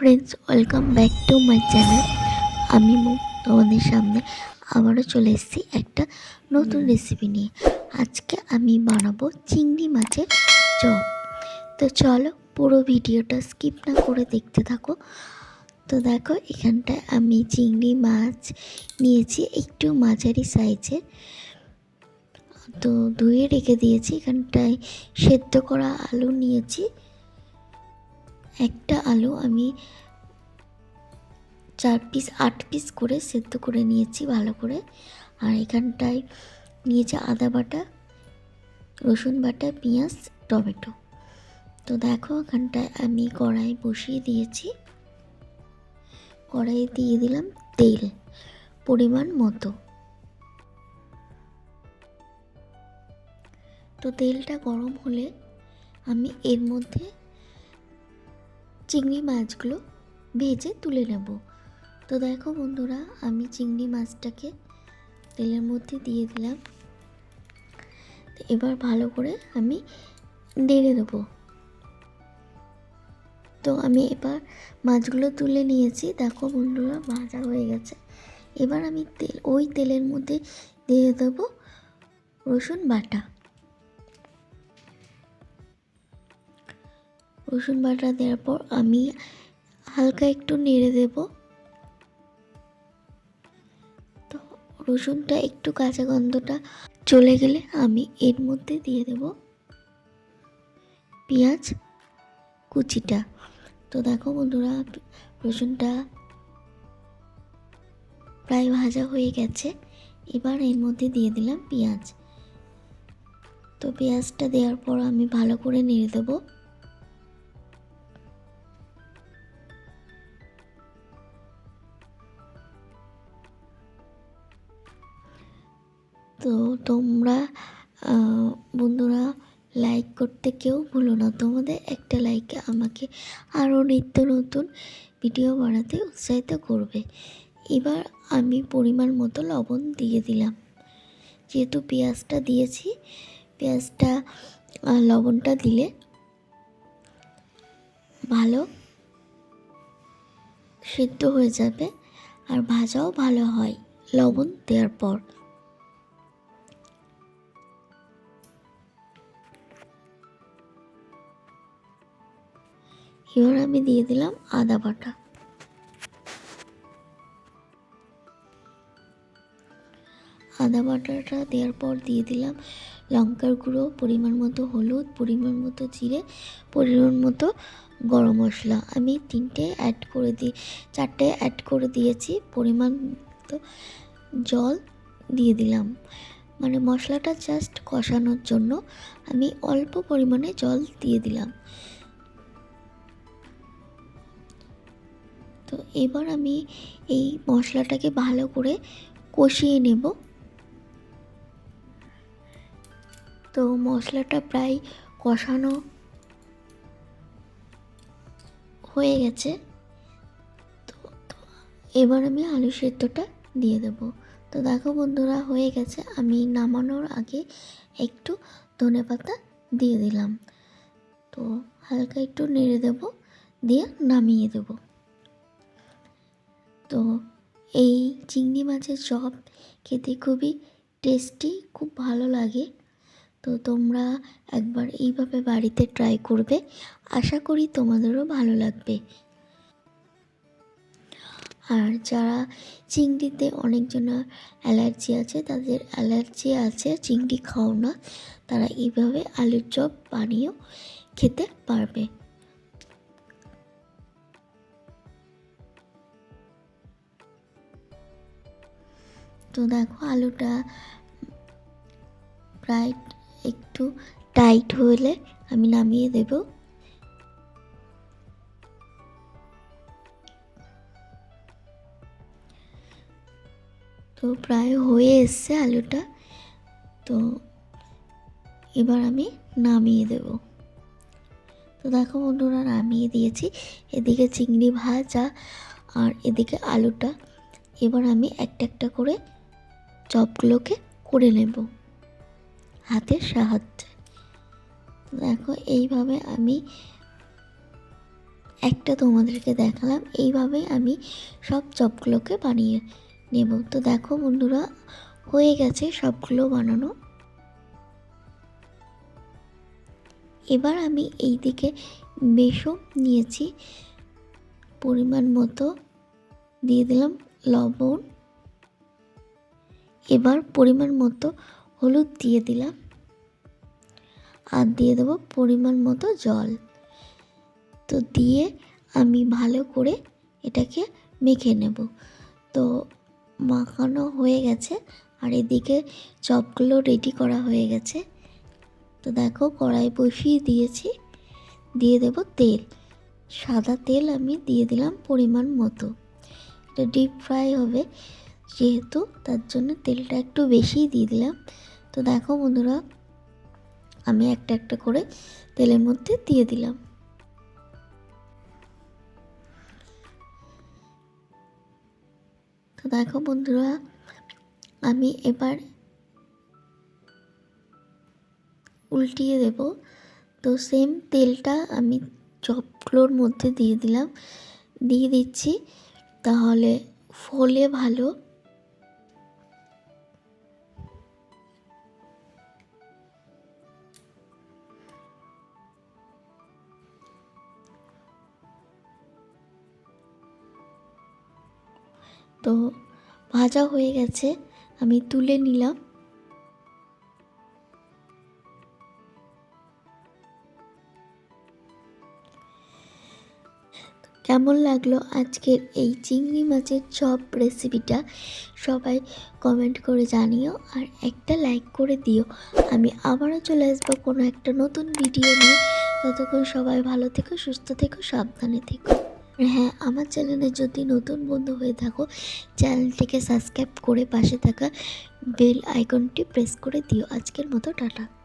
Friends welcome back to my channel আমি তোমাদের সামনে আবারও চলে এসেছি একটা নতুন রেসিপি নিয়ে। আজকে আমি বানাবো চিংড়ি মাছের চপ। তো চলো পুরো ভিডিওটা স্কিপ না করে দেখতে থাকো। তো দেখো এখানটায় আমি চিংড়ি মাছ নিয়েছি একটু মাঝারি সাইজের তো ধুয়ে রেখে দিয়েছি এখানটায় সেদ্ধ করা আলু নিয়েছি। একটা আলু আমি চার পিস আট পিস করে সেদ্ধ করে নিয়েছি ভালো করে। আর এখানটায় নিয়েছি আদা বাটা, রসুন বাটা, পেঁয়াজ, টমেটো। তো দেখো এখানটায় আমি কড়াই বসিয়ে দিয়েছি। কড়াইয়ে দিয়ে দিলাম তেল, পরিমাণ মতো। তো তেলটা গরম হলে আমি এর মধ্যে চিংড়ি মাছগুলো ভেজে তুলে নেব। তো দেখো বন্ধুরা, আমি চিংড়ি মাছটাকে তেলের মধ্যে দিয়ে দিলাম। এবার ভালো করে আমি নেড়ে দেবো তো আমি এবার মাছগুলো তুলে নিয়েছি। দেখো বন্ধুরা, ভাজা হয়ে গেছে। এবার আমি তেল, ওই তেলের মধ্যে দিয়ে দেবো রসুন বাটা। রসুন বাটা দেওয়ার পর আমি হালকা একটু নেড়ে দেব। তো রসুনটা একটু কাঁচা গন্ধটা চলে গেলে আমি এর মধ্যে দিয়ে দেব পেঁয়াজ কুচিটা। তো দেখো বন্ধুরা, রসুনটা প্রায় ভাজা হয়ে গেছে। এবার এর মধ্যে দিয়ে দিলাম পেঁয়াজ। তো পেঁয়াজটা দেওয়ার পর আমি ভালো করে নেড়ে দেবো। তো তোমরা বন্ধুরা লাইক করতে কেউ ভুলো না। তোমাদের একটা লাইকে আমাকে আরও নিত্য নতুন ভিডিও বানাতে উৎসাহিত করবে। এবার আমি পরিমাণ মতো লবণ দিয়ে দিলাম। যেহেতু পেঁয়াজটা দিয়েছি, পেঁয়াজটা লবণটা দিলে ভালো সিদ্ধ হয়ে যাবে আর ভাজাও ভালো হয় লবণ দেওয়ার পর। এবার আমি দিয়ে দিলাম আদা বাটা। আদা বাটাটা দেওয়ার পর দিয়ে দিলাম লঙ্কার গুঁড়ো, পরিমাণ মতো হলুদ, পরিমাণ মতো জিরে, পরিমাণ মতো গরম মশলা। আমি তিনটে অ্যাড করে দিই চারটে অ্যাড করে দিয়েছি, পরিমাণ মতো জল দিয়ে দিলাম। মানে মশলাটা জাস্ট কষানোর জন্য আমি অল্প পরিমাণে জল দিয়ে দিলাম। তো এবার আমি এই মশলাটাকে ভালো করে কষিয়ে নেব। তো মশলাটা প্রায় কষানো হয়ে গেছে। তো এবার আমি আলু সেদ্ধটা দিয়ে দেব। তো দেখো বন্ধুরা, হয়ে গেছে। আমি নামানোর আগে একটু ধনে পাতা দিয়ে দিলাম। তো হালকা একটু নেড়ে দেব, দিয়ে নামিয়ে দেবো। তো এই চিংড়ি মাছের চপ খেতে খুবই টেস্টি খুব ভালো লাগে। তো তোমরা একবার এইভাবে বাড়িতে ট্রাই করবে। আশা করি তোমাদেরও ভালো লাগবে। আর যারা চিংড়িতে অনেকজনের অ্যালার্জি আছে, তাদের অ্যালার্জি আছে, চিংড়ি খাও না। তারা এইভাবে আলুর চপ বানিয়েও খেতে পারবে। তো দেখো আলুটা প্রায় একটু টাইট হলে আমি নামিয়ে দেব। তো প্রায় হয়ে এসছে আলুটা। তো এবার আমি নামিয়ে দেব। তো দেখো বন্ধুরা, নামিয়ে দিয়েছি। এদিকে চিংড়ি ভাজা আর এদিকে আলুটা। এবার আমি একটা একটা করে চপগুলোকে করে নেব হাতের সাহায্যে। দেখো, এইভাবে আমি একটা তোমাদেরকে দেখালাম, এইভাবে আমি সব চপগুলোকে বানিয়ে নেব। তো দেখো বন্ধুরা, হয়ে গেছে সবগুলো বানানো। এবার আমি এই দিকে বেসন নিয়েছি, পরিমাণ মতো দিয়ে দিলাম লবণ। এবার পরিমাণ মতো হলুদ দিয়ে দিলাম। আর দিয়ে দেবো পরিমাণ মতো জল। তো দিয়ে আমি ভালো করে এটাকে মেখে নেব। তো মাখানো হয়ে গেছে আর এদিকে চপগুলো রেডি করা হয়ে গেছে। তো দেখো কড়াই বসিয়ে দিয়েছি। দিয়ে দেব তেল। সাদা তেল আমি দিয়ে দিলাম পরিমাণ মতো। এটা ডিপ ফ্রাই হবে। যেহেতু তার জন্য তেলটা একটু বেশিই দিয়ে দিলাম। তো দেখো বন্ধুরা, আমি একটা একটা করে তেলের মধ্যে দিয়ে দিলাম। তো দেখো বন্ধুরা, আমি এবার উল্টিয়ে দেব। তো সেম তেলটা আমি চপগুলোর মধ্যে দিয়ে দিলাম। দিয়ে দিচ্ছি, তাহলে ফলে ভালো। তো ভাজা হয়ে গেছে, আমি তুলে নিলাম। কেমন লাগল আজকের এই চিংড়ি মাছের চপ রেসিপিটা? সবাই কমেন্ট করে জানিও আর একটা লাইক করে দিও। আমি আবারও চলে আসব কোনো একটা নতুন ভিডিও নিয়ে। ততক্ষণ সবাই ভালো থেকো, সুস্থ থেকো, সাবধানে থেকো। হ্যাঁ আমার চ্যানেলে যদি নতুন বন্ধু হয়ে থাকো, চ্যানেলটিকে সাবস্ক্রাইব করে পাশে থাকা বেল আইকনটি প্রেস করে দিও। আজকের মতো, টাটা।